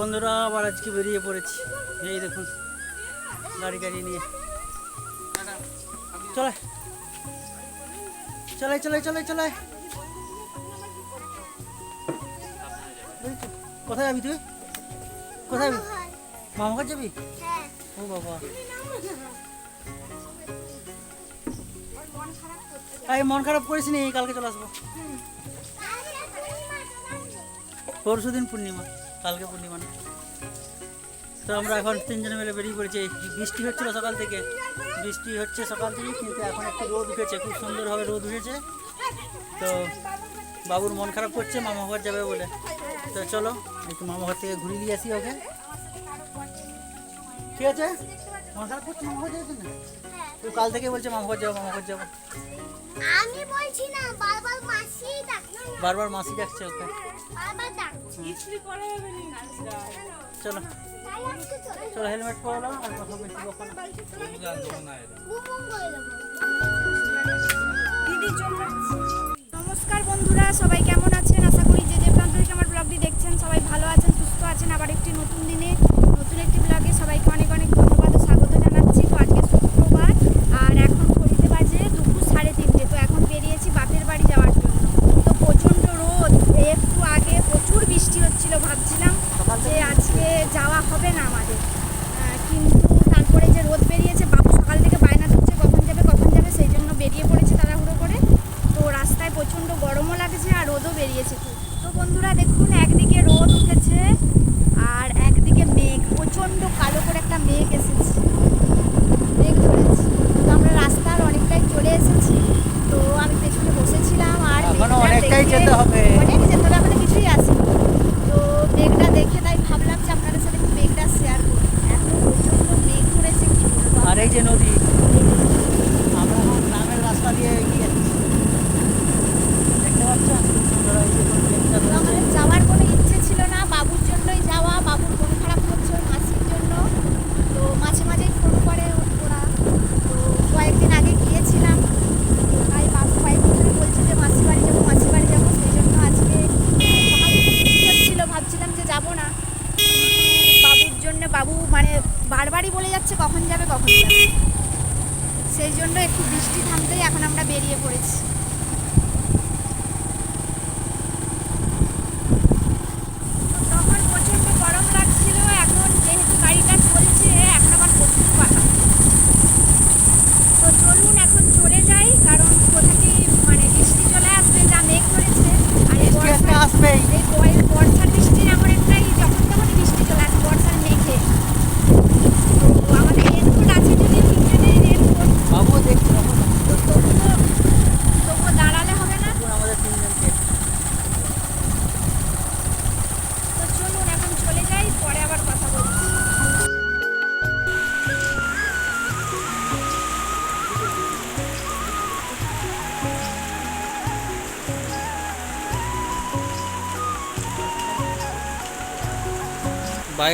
বন্ধুরা আবার আজকে বেরিয়ে পড়েছি। এই দেখুন গাড়ি গাড়ি নিয়ে। চলে। চলে চলে চলে চলে। কোথায় যাবি তুই? কোথায় যাবি? মামা কাছে যাবি? ও বাবা। এই মন খারাপ করিস নি কালকে চলে আসব। পরশু দিন পূর্ণিমা। কালকে পূর্ণিমা না। তো আমরা এখন তিনজনে মিলে বেরিয়ে পড়েছি। বৃষ্টি হচ্ছিল সকাল থেকে। বৃষ্টি হচ্ছে সকাল থেকে কিন্তু এখন একটু রোদ উঠেছে। খুব সুন্দরভাবে রোদ উঠেছে। তো বাবুর মন খারাপ করছে মামা ঘর যাবে বলে। তো চলো একটু মামা ঘর থেকে ঘুরিয়ে দিয়ে আসি ওকে। ঠিক আছে? মন খারাপ করছে মামা ঘর যাবে না তো কাল থেকে বলছে মামা ঘর যাব মামা ঘর যাব আমি বলছি না বারবার মাসি দেখছে বারবার মাসি ডাকছে ওকে। বারবার ডাকছে। চলো। চলে চলো হেলমেট পরলাম আর কথা বেশি বকো না জন্য নমস্কার বন্ধুরা সবাই কেমন আছেন আশা করি যে যে প্রান্ত থেকে আমার ব্লগটি দেখছেন সবাই ভালো আছেন সুস্থ আছেন আবার একটি নতুন দিনে নতুন একটি ব্লগে সবাইকে অনেক অনেক ধন্যবাদ ও স্বাগত জানাচ্ছি তো আজকে শুক্রবার আর এখন ঘড়িতে বাজে দুপুর সাড়ে তিনটে তো এখন বেরিয়েছি বাপের বাড়ি যাওয়ার জন্য তো প্রচণ্ড রোদ এই একটু আগে প্রচুর বৃষ্টি হচ্ছিল ভাবছিলাম যে আজকে যাওয়া হবে না আমাদের আহ, কিন্তু তারপরে যে রোদ বেরিয়েছে বাবু সকাল থেকে বায়না ধরছে কখন যাবে কখন যাবে সেই জন্য বেরিয়ে পড়েছে তাড়াহুড়ো করে তো রাস্তায় প্রচণ্ড গরমও লাগছে আর রোদও বেরিয়েছে খুব তো বন্ধুরা দেখুন একদিকে রোদ উঠেছে আর একদিকে মেঘ প্রচণ্ড কালো করে একটা মেঘ এসেছে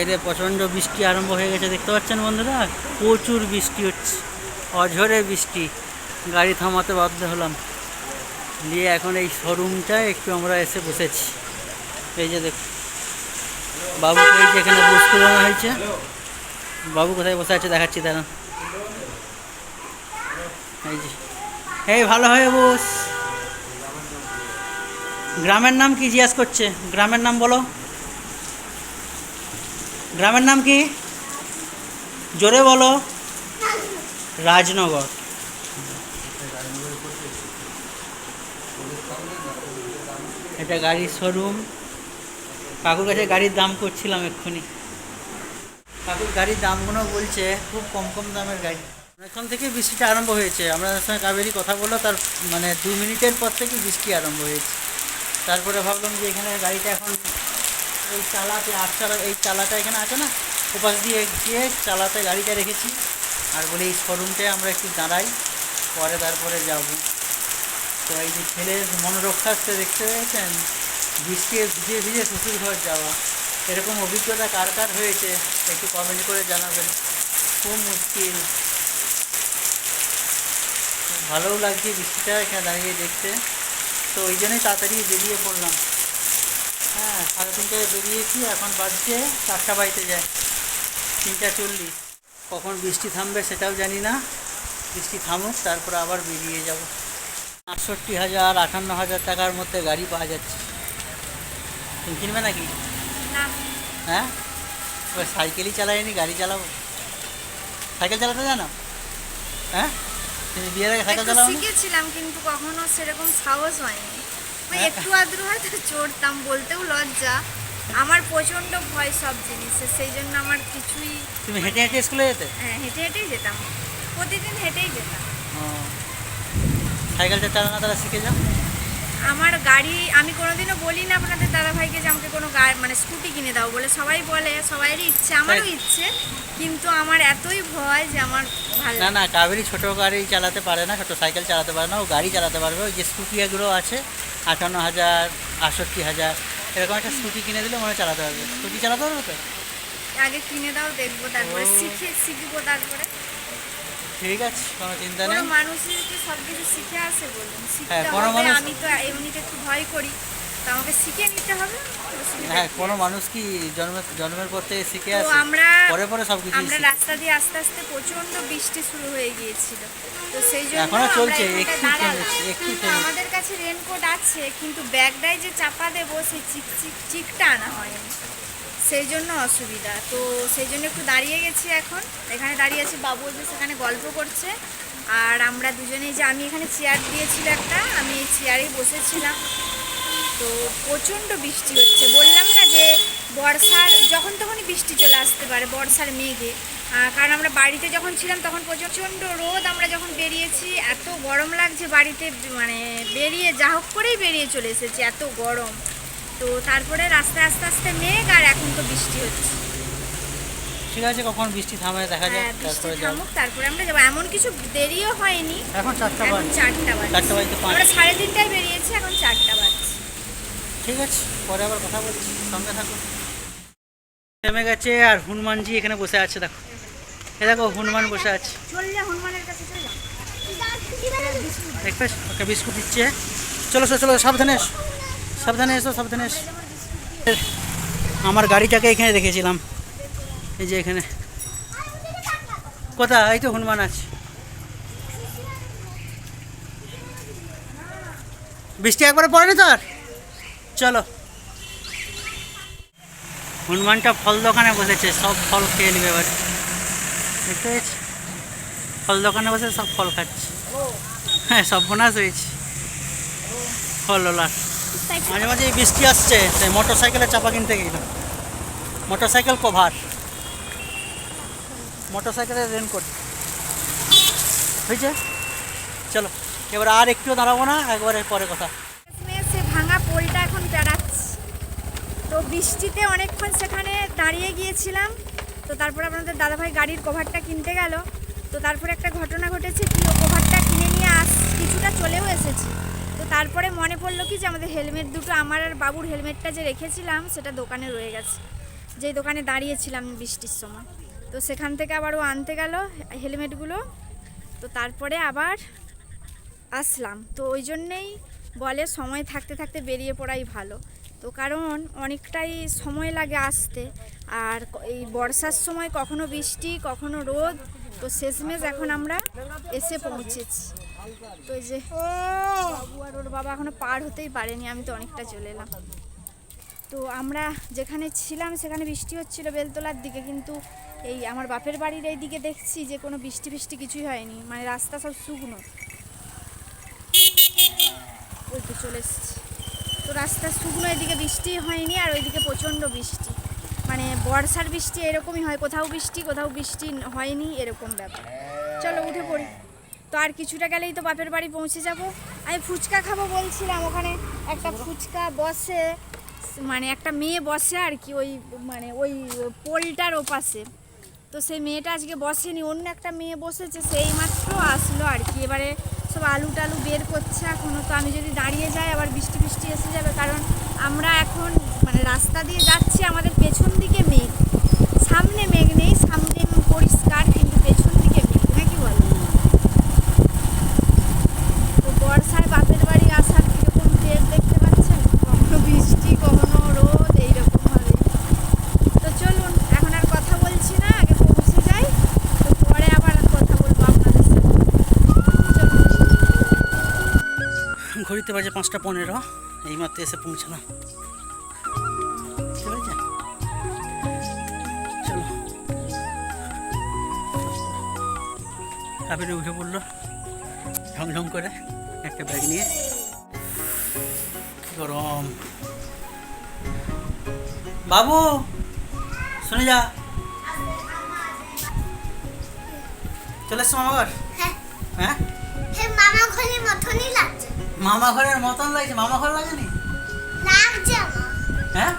বাইরে প্রচণ্ড বৃষ্টি আরম্ভ হয়ে গেছে, দেখতে পাচ্ছেন বন্ধুরা? প্রচুর বৃষ্টি হচ্ছে, অঝরে বৃষ্টি, গাড়ি থামাতে বাধ্য হলাম। দিয়ে এখন এই শোরুমটায় একটু আমরা এসে বসেছি। এই যে দেখ বাবুকে এই যে এখানে বস করানো হয়েছে। বাবু কোথায় বসে আছে দেখাচ্ছি, দাঁড়ান। এই যে, এই ভালো হয়ে বস গ্রামের নাম কি জিজ্ঞাসা করছে? গ্রামের নাম বলো। গ্রামের নাম কি? জোরে বলো। রাজনগর। এটা গাড়ির শোরুম কাকুর কাছে গাড়ির দাম করছিলাম এক্ষুনি। কাকুর গাড়ির দামগুলো বলছে, খুব কম কম দামের গাড়ি। এখন থেকে বৃষ্টিটা আরম্ভ হয়েছে। আমরা তার সঙ্গে কাবেরি কথা বলল, তার মানে দু মিনিটের পর থেকে বৃষ্টি আরম্ভ হয়েছে। তারপরে ভাবলাম যে এখানে গাড়িটা এখন এই চালাতে আট চালা, এই চালাটা এখানে আছে না, ওপাশ দিয়ে গিয়ে চালাতে গাড়িটা রেখেছি। আর বলে এই শোরুমটায় আমরা একটু দাঁড়াই, পরে তারপরে যাব। তো এই যে ছেলের মনোরক্ষার্থে দেখতে পেয়েছেন, বৃষ্টি ভিজে ভিজে শ্বশুর ঘর যাওয়া। এরকম অভিজ্ঞতা কার কার হয়েছে, একটু কমেন্ট করে জানাবেন। খুব মুশকিল। ভালোও লাগছে বৃষ্টিটা এখানে দাঁড়িয়ে দেখতে। তো ওই জন্যই তাড়াতাড়ি বেরিয়ে পড়লাম। হ্যাঁ সাড়ে তিনটায় বেরিয়েছি এখন বাজছে চারটা বাড়িতে যায় তিনটা চল্লিশ। কখন বৃষ্টি থামবে সেটাও জানি না বৃষ্টি থামুক তারপরে আবার বেরিয়ে যাব। আটষট্টি হাজার আটান্ন হাজার টাকার মধ্যে গাড়ি পাওয়া যাচ্ছে। তুমি কিনবে নাকি? হ্যাঁ? এবার সাইকেলই চালাইনি গাড়ি চালাবো। সাইকেল চালাতে জানো? হ্যাঁ? তুমি বিয়ের আগে সাইকেল চালাও শিখেছিলাম কিন্তু কখনো সেরকম সাহস হয়নি। হ্যাঁ। একটু আদ্রু হয়তো চড়তাম বলতেও লজ্জা। আমার প্রচণ্ড ভয় সব জিনিসে সেই জন্য আমার কিছুই তুমি হেঁটে হেঁটে স্কুলে যেতে? হ্যাঁ, হেঁটে হেঁটেই যেতাম। প্রতিদিন হেঁটেই যেতাম। সাইকেলটা চালানো তারা শিখে যাও? আমার গাড়ি আমি কোনোদিনও বলি না আপনাদের দাদাভাইকে যে আমাকে কোনো মানে স্কুটি কিনে দাও বলে। সবাই বলে সবাইয়েরই ইচ্ছে আমারও ইচ্ছে কিন্তু আমার এতই ভয় যে আমার ভালো না না কাবেরি ছোটো গাড়ি চালাতে পারে না ছোটো সাইকেল চালাতে পারে না ও গাড়ি চালাতে পারবে। ওই যে স্কুটি এগুলো আছে আটান্ন হাজার আটষট্টি হাজার এরকম একটা স্কুটি কিনে দিলে মনে চালাতে পারবে। স্কুটি চালাতে পারবে তো? আগে কিনে দাও দেখব তারপরে শিখে শিখব তারপরে। ঠিক আছে কোনো চিন্তা নেই। মানুষই কি সব কিছু শিখে আসে বলুন। হ্যাঁ, কোনো মানুষ- আমি তো এমনিতে একটু ভয় করি। তো আমাকে শিখে নিতে হবে হ্যাঁ কোনো মানুষ কি জন্মের জন্মের পর থেকে শিখে আসে আমরা পরে পরে সব কিছু আমরা রাস্তা দিয়ে আস্তে আস্তে প্রচণ্ড বৃষ্টি শুরু হয়ে গিয়েছিল। তো সেই জন্য এখনও চলছে, একটু একটু আমাদের কাছে রেনকোট আছে কিন্তু ব্যাগটায় যে চাপা দেবো সেই চিক চিক চিকটা আনা হয়নি। সেই জন্য অসুবিধা। তো সেই জন্য একটু দাঁড়িয়ে গেছি এখন। এখানে দাঁড়িয়ে আছি বাবু যে সেখানে গল্প করছে। আর আমরা দুজনেই যে আমি এখানে চেয়ার দিয়েছিল একটা, আমি এই চেয়ারেই বসেছিলাম। তো প্রচণ্ড বৃষ্টি হচ্ছে। বললাম না যে বর্ষার, যখন তখনই বৃষ্টি চলে আসতে পারে, বর্ষার মেঘে। কারণ আমরা বাড়িতে যখন ছিলাম তখন প্রচণ্ড রোদ আমরা যখন বেরিয়েছি, এত গরম লাগছে বাড়িতে মানে বেরিয়ে, যা হোক করেই বেরিয়ে চলে এসেছি, এত গরম। তো তারপরে রাস্তায় আস্তে আস্তে মেঘ আর এখন তো বৃষ্টি হচ্ছে। ঠিক আছে কখন বৃষ্টি থামে দেখা যাক হ্যাঁ তারপরে যাব। থামুক তারপরে আমরা যাব। এমন কিছু দেরিও হয়নি। এখন চারটা এখন বাজে। চারটা বাজে। চারটা বাজতে পাঁচ। আমরা সাড়ে তিনটায় বেরিয়েছি এখন চারটা বাজছে ঠিক আছে পরে আবার কথা বলছি। সঙ্গে থাকো। থেমে গেছে আর হনুমানজি এখানে বসে আছে দেখো। এ দেখো হনুমান বসে আছে। চললে হনুমানের কাছে চলে যাও। দেখবে ওকে বিস্কুট দিচ্ছে চলো চলো চলো সাবধানে এসো। সাবধানে এসো সাবধানে এসো। আমার গাড়িটাকে এখানে রেখেছিলাম এই যে এখানে। কোথা এই তো হনুমান আছে। বৃষ্টি একবারে পড়েনি তো আর? চলো। হনুমানটা ফল দোকানে বসেছে, সব ফল খেয়ে নেবে এবার। দেখতে পেয়েছি? ফল দোকানে বসে সব ফল খাচ্ছে। হ্যাঁ সব বোনাস হয়েছে। ফল ওলার মাঝে মাঝে বৃষ্টি আসছে মোটর সাইকেলে চাপা কিনতে গেলাম মোটর সাইকেল কভার মোটর সাইকেলের রেনকোট হয়েছে? চলো, এবার আর একটু দাঁড়াবো না, একবারে পরে কথা। ভাঙা পোলটা এখন পেরাচ্ছি তো বৃষ্টিতে অনেকক্ষণ সেখানে দাঁড়িয়ে গিয়েছিলাম। তো তারপরে আপনাদের দাদাভাই গাড়ির কভারটা কিনতে গেল। তো তারপরে একটা ঘটনা ঘটেছে, কি ও কভারটা কিনে নিয়ে আস কিছুটা চলেও এসেছি। তারপরে মনে পড়ল কি যে আমাদের হেলমেট দুটো, আমার আর বাবুর হেলমেটটা যে রেখেছিলাম সেটা দোকানে রয়ে গেছে। যেই দোকানে দাঁড়িয়েছিলাম বৃষ্টির সময়। তো সেখান থেকে আবার ও আনতে গেল হেলমেটগুলো। তো তারপরে আবার আসলাম। তো ওই জন্যেই বলে সময় থাকতে থাকতে বেরিয়ে পড়াই ভালো। তো কারণ অনেকটাই সময় লাগে আসতে। আর এই বর্ষার সময় কখনো বৃষ্টি, কখনো রোদ। তো শেষমেশ এখন আমরা এসে পৌঁছেছি। তো এই যে, বাবু আর ওর বাবা এখনও পার হতেই পারেনি, আমি তো অনেকটা চলে এলাম। তো আমরা যেখানে ছিলাম, সেখানে বৃষ্টি হচ্ছিল বেলতলার দিকে, কিন্তু এই আমার বাপের বাড়ির এই দিকে দেখছি যে কোনো বৃষ্টি বৃষ্টি কিছুই হয়নি মানে রাস্তা সব শুকনো। ওই তো চলে এসেছি। তো রাস্তা শুকনো, এদিকে বৃষ্টি হয়নি আর ওইদিকে প্রচণ্ড বৃষ্টি। মানে বর্ষার বৃষ্টি এরকমই হয়, কোথাও বৃষ্টি কোথাও বৃষ্টি হয়নি, এরকম ব্যাপার। চলো উঠে পড়ি। তো আর কিছুটা গেলেই তো বাপের বাড়ি পৌঁছে যাব। আমি ফুচকা খাব বলছিলাম, ওখানে একটা ফুচকা বসে মানে একটা মেয়ে বসে আর কি, ওই মানে ওই পোলটার ওপাশে। তো সেই মেয়েটা আজকে বসেনি, অন্য একটা মেয়ে বসেছে, সেই মাত্র আসলো আর কি। এবারে সব আলু টালু বের করছে এখনও তো আমি যদি দাঁড়িয়ে যাই, আবার বৃষ্টি বৃষ্টি এসে যাবে, কারণ আমরা এখন মানে রাস্তা দিয়ে যাচ্ছি আমাদের পেছন দিকে মেঘ। সামনে মেঘ নেই, সামনে পরিষ্কার, কিন্তু পেছন দিকে মেঘ নাকি বলো তো বর্ষায় বাপের বাড়ি আসার কীরকম টের দেখতে পাচ্ছেন কখনো বৃষ্টি কখনো রোদ ঘড়িতে বাজে পাঁচটা পনেরো এইমাত্র এসে পৌঁছালাম? চলো। কাপড়ে উঠে পড়ল ঢং করে একটা ব্যাগ নিয়ে। গরম। বাবু শুনে যা। চলে এসছো মামা ঘর? হ্যাঁ। হ্যাঁ? মামা মতনই লাগছে। মামা ঘরের মতন লাগছে মামা ঘর লাগেনি? লাগছে হ্যাঁ?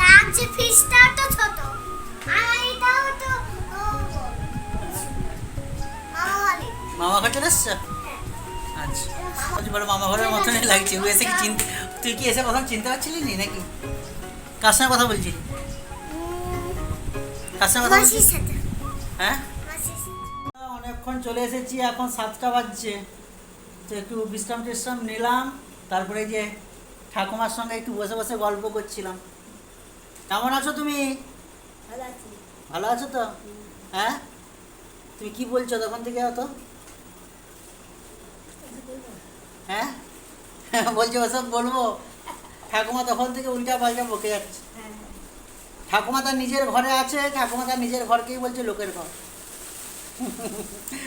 লাগছে ফিসটাও তো ছোট। আর এটাও তো মামা ঘর। চলে এসছো? আচ্ছা। বলছি মামা ঘরের মতনই লাগছে। ও এসে কি চিনতে তুই কি এসে প্রথম চিনতে পারছিলি নি নাকি? কার সঙ্গে কথা বলছিলি? কার সঙ্গে কথা বলছিস হ্যাঁ? অনেকক্ষণ চলে এসেছি এখন সাতটা বাজছে। তো একটু বিশ্রাম টিশ্রাম নিলাম তারপরে যে ঠাকুমার সঙ্গে একটু বসে বসে গল্প করছিলাম। কেমন আছো তুমি? ভালো আছো। তো? হ্যাঁ? তুমি কি বলছো তখন থেকে অত? হ্যাঁ? বলছো ওসব বলব? ঠাকুমা তখন থেকে উল্টা পাল্টা বকে যাচ্ছে। ঠাকুমা তার নিজের ঘরে আছে ঠাকুমা তার নিজের ঘরকেই বলছে লোকের ঘর।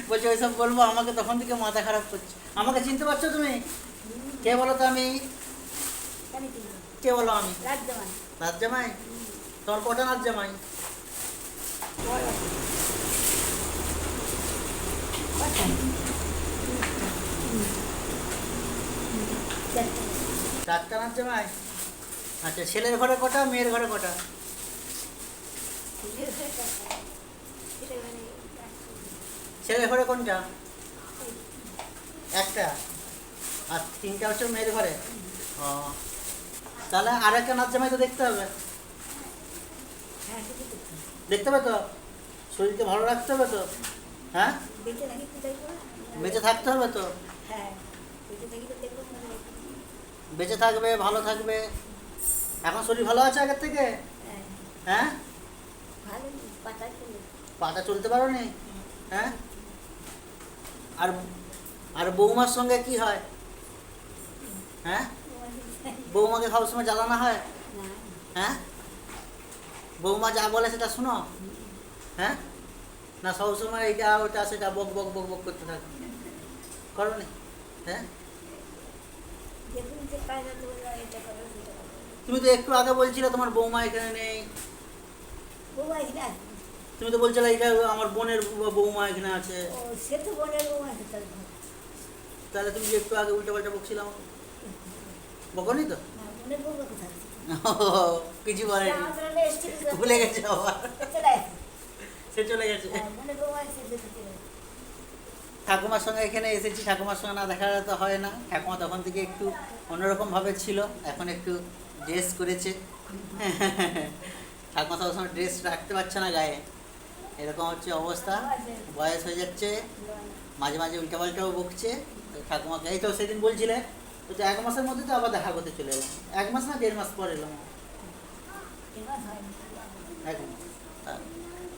বলছে, ওইসব বলব, আমাকে তখন থেকে মাথা খারাপ করছে। আমাকে চিনতে পারছ তুমি? কে বলো তো আমি? কে বলো আমি? নাচ জামাই তোমার কটা নাচ জামাই চারটা নাচ জামাই আচ্ছা ছেলের ঘরে কটা, মেয়ের ঘরে কটা? ছেলের ঘরে কোনটা? একটা। আর তিনটা হচ্ছে মেয়ের ঘরে? ও। তাহলে আর একটা নাচ জামাই তো দেখতে হবে। দেখতে হবে তো? শরীরকে ভালো রাখতে হবে তো? হ্যাঁ? বেঁচে থাকতে হবে তো? বেঁচে থাকবে ভালো থাকবে। এখন শরীর ভালো আছে আগের থেকে? হ্যাঁ? পাতা চলতে পারো নি হ্যাঁ? আর আর বৌমার সঙ্গে কি হয়? হ্যাঁ? বৌমাকে সবসময় জ্বালানো হয়? হ্যাঁ? বৌমা যা বলে সেটা শুনো? হ্যাঁ? না সবসময় এইটা ওটা সেটা বক বক বক বক করতে থাকে। করো নি হ্যাঁ? তুমি তো একটু আগে বলছিলে তোমার বৌমা এখানে নেই। তুমি তো বলছিলে এটা আমার বোনের বৌমা এখানে আছে। সে তো বোনের বউ আছে তাহলে তুমি যে একটু আগে উল্টো পাল্টা বকছিলাম। বকনি তো? কিছু এ ভুলে গেছে আবার। সে চলে গেছে। হ্যাঁ, চলে আসে। ঠাকুমার সঙ্গে এখানে এসেছি ঠাকুমার সঙ্গে না দেখা তো হয় না। ঠাকুমা তখন থেকে একটু অন্যরকম ভাবে ছিল এখন একটু ড্রেস করেছে। ঠাকুমা সবসময় ড্রেস রাখতে পারছে না গায়ে। এরকম হচ্ছে অবস্থা। বয়স হয়ে যাচ্ছে, মাঝে মাঝে উল্টাপাল্টাও বকছে। ঠাকুমাকে, এই তো সেদিন বলছিলে, তো এক মাসের মধ্যে তো আবার দেখা করতে চলে এলাম। এক মাস না দেড় মাস পর এলাম। এক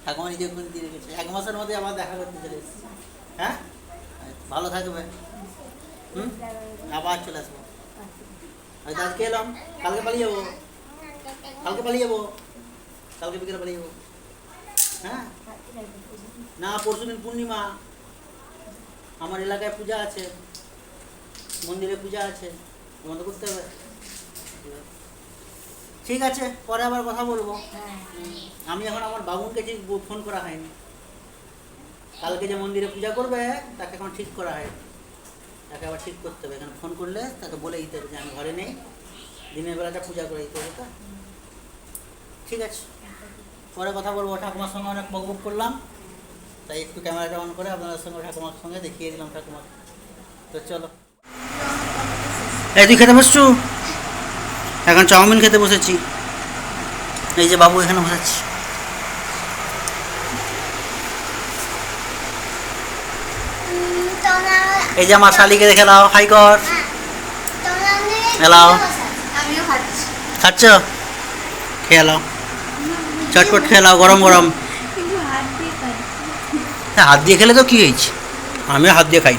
ঠাকুমা নিজে কোন দিয়ে রেখেছে এক মাসের মধ্যে আবার দেখা করতে চলে এসেছি। হ্যাঁ? ভালো থাকবে। হুম? আবার চলে আসব। হয়তো আজকে এলাম। কালকে পালিয়ে যাব। কালকে পালিয়ে যাব। কালকে বিকেলে পালিয়ে যাব। হ্যাঁ? না পরশু দিন পূর্ণিমা। আমার এলাকায় পূজা আছে। মন্দিরে পূজা আছে। বন্ধ করতে হবে? ঠিক আছে পরে আবার কথা বলব। হ্যাঁ। আমি এখন আমার বাবুনকে ঠিক ফোন করা হয়নি। কালকে যে মন্দিরে পূজা করবে তাকে এখন ঠিক করা হয়। তাকে আবার ঠিক করতে হবে। এখানে ফোন করলে তাকে বলে দিতে হবে যে আমি ঘরে নেই। দিনের বেলাটা পূজা করে দিতে হবে তো? ঠিক আছে। পরে কথা বলব। ঠাকুমার সঙ্গে অনেক বক বক করলাম। তাই একটু ক্যামেরাটা অন করে আপনাদের সঙ্গে ঠাকুমার সঙ্গে দেখিয়ে দিলাম ঠাকুমার। তো চলো। এই তুই খেতে বসছু? এখন চাউমিন খেতে বসেছি। এই যে বাবু এখানে বসেছি এই যে আমার শালিকে দেখে নাও হাই কর. আমিও খাচ্ছি। খেয়ে চটপট খেয়ে নাও গরম গরম। হ্যাঁ হাত দিয়ে খেলে তো কী হয়েছে? আমিও হাত দিয়ে খাই।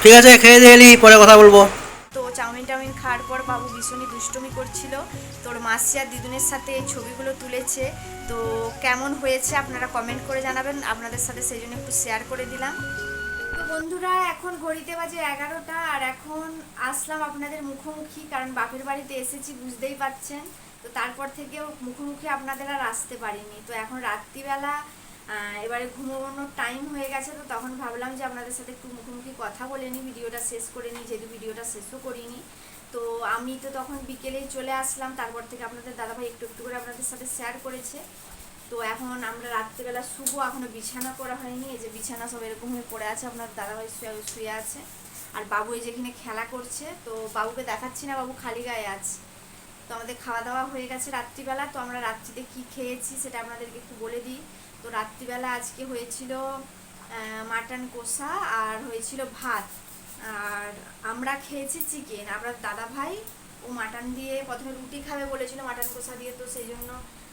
ঠিক আছে খেয়ে দিয়ে এলি পরে কথা বলব। তো চাউমিন টাউমিন খাওয়ার পর বাবু ভীষণই দুষ্টুমি করছিল। তোর মাসি আর দিদুনের সাথে এই ছবিগুলো তুলেছে। তো কেমন হয়েছে আপনারা কমেন্ট করে জানাবেন। আপনাদের সাথে সেই জন্য একটু শেয়ার করে দিলাম। তো বন্ধুরা এখন ঘড়িতে বাজে এগারোটা। আর এখন আসলাম আপনাদের মুখোমুখি কারণ বাপের বাড়িতে এসেছি বুঝতেই পাচ্ছেন তো তারপর থেকেও মুখোমুখি আপনাদের আর আসতে পারিনি। তো এখন রাত্রিবেলা এবারে ঘুমোনোর টাইম হয়ে গেছে, তো তখন ভাবলাম যে আপনাদের সাথে একটু মুখোমুখি কথা বলে নিই, ভিডিওটা শেষ করে নিই, যেহেতু ভিডিওটা শেষও করিনি। তো আমি তো তখন বিকেলেই চলে আসলাম, তারপর থেকে আপনাদের দাদাভাই একটু একটু করে আপনাদের সাথে শেয়ার করেছে। তো এখন আমরা রাত্রিবেলা শুভ এখনও বিছানা করা হয়নি, এই যে বিছানা সব এরকম হয়ে পড়ে আছে, আপনার দাদাভাই শুয়ে শুয়ে আছে। আর বাবু এই যেখানে খেলা করছে, তো বাবুকে দেখাচ্ছি না, বাবু খালি গায়ে আছে। তো আমাদের খাওয়া দাওয়া হয়ে গেছে রাত্রিবেলা, তো আমরা রাত্রিতে কি খেয়েছি সেটা আপনাদেরকে একটু বলে দিই। তো রাত্রিবেলা আজকে হয়েছিল মাটন কষা আর হয়েছিল ভাত। আর আমরা খেয়েছি চিকেন। আমরা দাদা ভাই ও মাটন দিয়ে প্রথমে রুটি খাবে বলেছিল মাটন কষা দিয়ে, তো সেই জন্য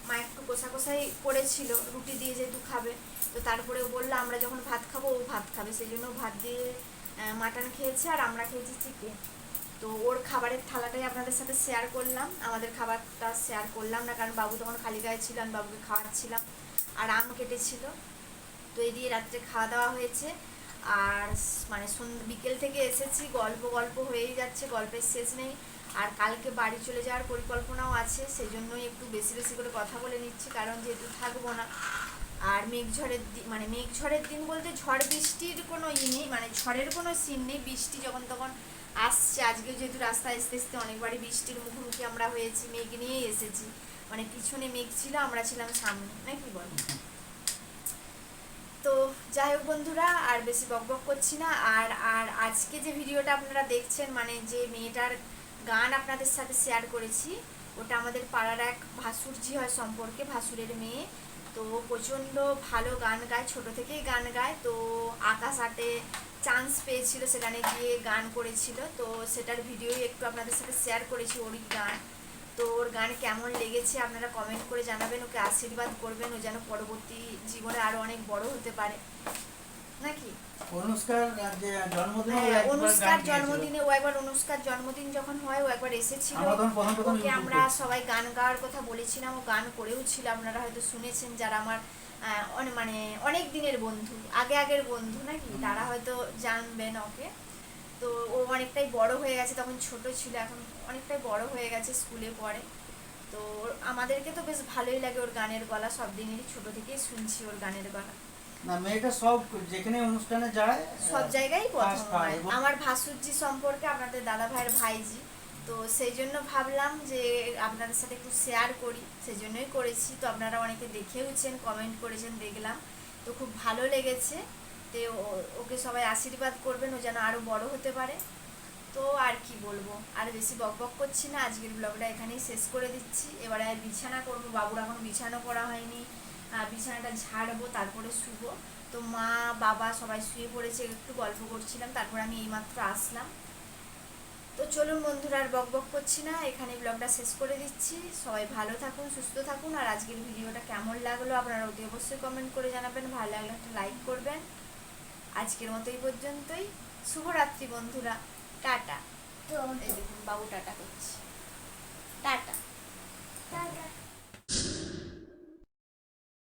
মা একটু কষা কষাই করেছিল, রুটি দিয়ে যেহেতু খাবে। তো তারপরে বলল, আমরা যখন ভাত খাব ও ভাত খাবে। সেই জন্য ভাত দিয়ে মাটন খেয়েছে আর আমরা খেয়েছি চিকেন। তো ওর খাবারের থালাটাই আপনাদের সাথে শেয়ার করলাম। আমাদের খাবারটা শেয়ার করলাম না, কারণ বাবু তখন খালি গায়ে ছিল, আমি বাবুকে খাওয়াচ্ছিলাম। আর আম কেটেছিল। তো এই দিয়ে রাত্রে খাওয়া দাওয়া হয়েছে। আর মানে বিকেল থেকে এসেছি, গল্প গল্প হয়েই যাচ্ছে, গল্পের শেষ নেই। আর কালকে বাড়ি চলে যাওয়ার পরিকল্পনাও আছে, সেই জন্যই একটু বেশি বেশি করে কথা বলে নিচ্ছি, কারণ যেহেতু থাকব না। আর মেঘ ঝড়ের দিন মানে মেঘ ঝড়ের দিন বলতে ঝড় বৃষ্টির কোনো ই নেই মানে ঝড়ের কোনো সিন নেই। বৃষ্টি যখন তখন আসছে। আজকে যেহেতু রাস্তায় আসতে আসতে অনেকবারই বৃষ্টির মুখোমুখি আমরা হয়েছি মেঘ নিয়েই এসেছি। মানে পিছনে মেঘ ছিল আমরা ছিলাম সামনে নাকি বল? তো যাই হোক বন্ধুরা আর বেশি বক বক করছি না। আর আর আজকে যে ভিডিওটা আপনারা দেখছেন মানে যে মেয়েটার গান আপনাদের সাথে শেয়ার করেছি ওটা আমাদের পাড়ার এক ভাসুরজি হয় সম্পর্কে ভাসুরের মেয়ে। তো প্রচণ্ড ভালো গান গায় ছোট থেকেই গান গায়। তো আকাশ আটে চান্স পেয়েছিল সেখানে গিয়ে গান করেছিল। তো সেটার ভিডিওই একটু আপনাদের সাথে শেয়ার করেছি ওরই গান। তো ওর গান কেমন লেগেছে আপনারা কমেন্ট করে জানাবেন ওকে আশীর্বাদ করবেন ও যেন পরবর্তী জীবনে আরও অনেক বড় হতে পারে। নাকি? অনুষ্কার হ্যাঁ, অনুষ্কার জন্মদিনে ও একবার অনুষ্কার জন্মদিন যখন হয় ও একবার এসেছিল। ওকে আমরা সবাই গান গাওয়ার কথা বলেছিলাম ও গান করেও ছিল আপনারা হয়তো শুনেছেন যারা আমার মানে অনেক দিনের বন্ধু আগে আগের বন্ধু নাকি? তারা হয়তো জানবেন ওকে। তো ও অনেকটাই বড় হয়ে গেছে তখন ছোট ছিল এখন অনেকটাই বড় হয়ে গেছে স্কুলে পড়ে। তো আমাদেরকে তো বেশ ভালোই লাগে ওর গানের গলা সব দিনেরই ছোট থেকেই শুনছি ওর গানের গলা। না মেয়েটা সব যেখানে অনুষ্ঠানে যায় সব জায়গায় প্রথম হয়। আমার ভাসুরজি সম্পর্কে আপনাদের দাদা ভাইয়ের ভাইজি। তো সেই জন্য ভাবলাম যে আপনাদের সাথে একটু শেয়ার করি সেই জন্যই করেছি। তো আপনারা অনেকে দেখেওছেন কমেন্ট করেছেন, দেখলাম। তো খুব ভালো লেগেছে। তো ওকে সবাই আশীর্বাদ করবেন, ও যেন আরও বড় হতে পারে। তো আর কি বলব, আর বেশি বক বক করছি না, আজকের ব্লগটা এখানেই শেষ করে দিচ্ছি। এবারে বিছানা করব, বাবুর এখন বিছানা করা হয়নি। বিছানাটা ঝাড়বো, তারপরে শুবো। তো মা, বাবা সবাই শুয়ে পড়েছে, একটু গল্প করছিলাম, তারপর আমি এইমাত্র আসলাম। তো চলুন বন্ধুরা, আর বক বক করছি না। এখানে ব্লগটা শেষ করে দিচ্ছি। সবাই ভালো থাকুন, সুস্থ থাকুন, আর আজকের ভিডিওটা কেমন লাগল আপনারা অতি অবশ্যই কমেন্ট করে জানাবেন। ভালো লাগলে একটা লাইক করবেন। আজকের মতো এই পর্যন্তই। শুভরাত্রি বন্ধুরা। টাটা। এই দেখুন, বাবু টাটা করছি। টাটা। টাটা।